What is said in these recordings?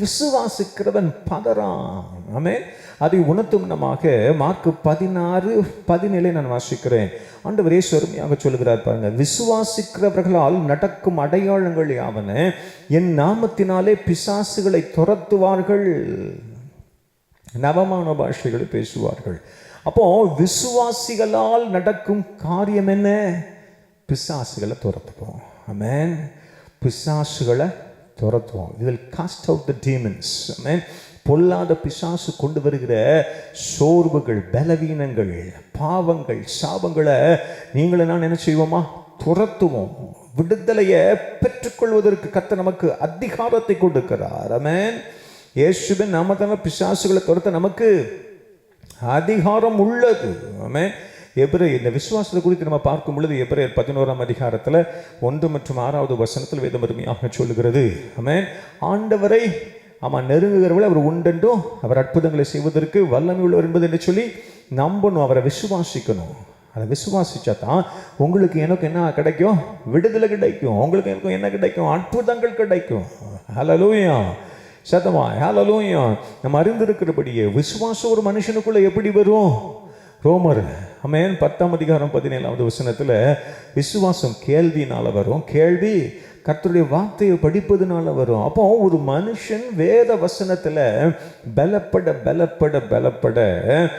விசுவாசிக்கிறவன் பதறான். ஆமே அதை உணர்த்தும்னமாக மார்க்கு பதினாறு பதினேழை நான் வாசிக்கிறேன். ஆண்டவர் இயேசு சொல்கிறார் பாருங்க விசுவாசிக்கிறவர்களால் நடக்கும் அடையாளங்கள் யாவன? என் நாமத்தினாலே பிசாசுகளை துரத்துவார்கள். நவமான பாஷைகளை பேசுவார்கள். அப்போ விசுவாசிகளால் நடக்கும் காரியம் என்ன? பிசாசுகளை துரத்துவோம். ஆமேன். பிசாசுகளை துரத்துவோம். இதில் காஸ்ட் அவுட் த டீமன்ஸ் பொல்லாத பிசாசு கொண்டு வருகிற சோர்வுகள் பலவீனங்கள் பாவங்கள் சாபங்களை நீங்களும் நான் என்ன செய்வோமா? துரத்துவோம். விடுதலையை பெற்றுக்கொள்வதற்கு கத்த நமக்கு அதிகாரத்தை கொடுக்கிறார். அமேன் இயேசுவின் நாமத்தான பிசாசுகளை துரத்த நமக்கு அதிகாரம் உள்ளது. ஆமே எபிரே இந்த விசுவாசத்தை குறித்து நம்ம பார்க்கும் பொழுது எபிரேயர் பதினோராம் அதிகாரத்தில் ஒன்று மற்றும் ஆறாவது வசனத்தில் வேதம் அருமையாக சொல்லுகிறது. ஆமேன். ஆண்டவரை ஆமாம் நெருங்குகிறவர்கள் அவர் உண்டென்றும் அவர் அற்புதங்களை செய்வதற்கு வல்லமை உள்ளவர் என்பது என்று சொல்லி நம்பணும் அவரை விசுவாசிக்கணும். அதை விசுவாசிச்சா தான் உங்களுக்கு எனக்கு என்ன கிடைக்கும்? விடுதலை கிடைக்கும். உங்களுக்கு எனக்கும் என்ன கிடைக்கும்? அற்புதங்கள் கிடைக்கும். ஹலலூயா சத்தமா? ஹalleluya நம்ம அறிந்திருக்கிறபடியே விசுவாசம் ஒரு மனுஷனுக்குள்ளே எப்படி வரும்? ரோமர் அமேன் பத்தாம் அதிகாரம் பதினேழாவது வசனத்தில் விசுவாசம் கேள்வினால் வரும். கேள்வி கர்த்தருடைய வார்த்தையை படிப்பதுனால வரும். அப்போ ஒரு மனுஷன் வேத வசனத்தில் பலப்பட பலப்பட பலப்பட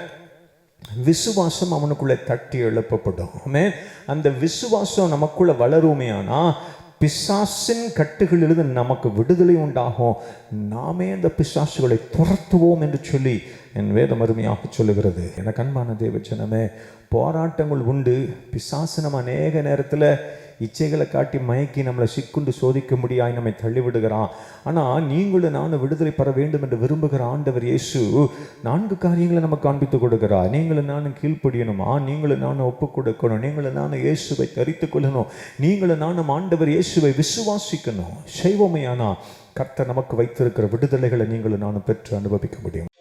விசுவாசம் அவனுக்குள்ளே தட்டி எழுப்பப்படும். ஆமென். அந்த விசுவாசம் நமக்குள்ளே வளருமே ஆனால் பிசாசின் கட்டுகளிலிருந்து நமக்கு விடுதலை உண்டாகும். நாமே அந்த பிசாசுகளை துரத்துவோம் என்று சொல்லி என் வேதம் அருமையாக சொல்லுகிறது. எனக்கு அன்பான தேவச்சனமே போராட்டங்கள் உண்டு. பிசாசு நம்ம அநேக நேரத்தில் இச்சைகளை காட்டி மயக்கி நம்மளை சிக்குண்டு சோதிக்க முடியாய் நம்மை தள்ளிவிடுகிறான். ஆனால் நீங்களும் நானும் விடுதலை பெற வேண்டும் என்று விரும்புகிற ஆண்டவர் இயேசு நான்கு காரியங்களை நமக்கு காண்பித்து கொடுக்கிறார். நீங்களும் நானும் கீழ்ப்படியணுமா? நீங்களும் நானும் ஒப்பு கொடுக்கணும் நீங்களும் நானும் இயேசுவை தரித்து கொள்ளணும். நீங்களும் நானும் ஆண்டவர் இயேசுவை விசுவாசிக்கணும். செய்வோமையானா கர்த்தர் நமக்கு வைத்திருக்கிற விடுதலைகளை நீங்களும் நானும் பெற்று அனுபவிக்க முடியும்.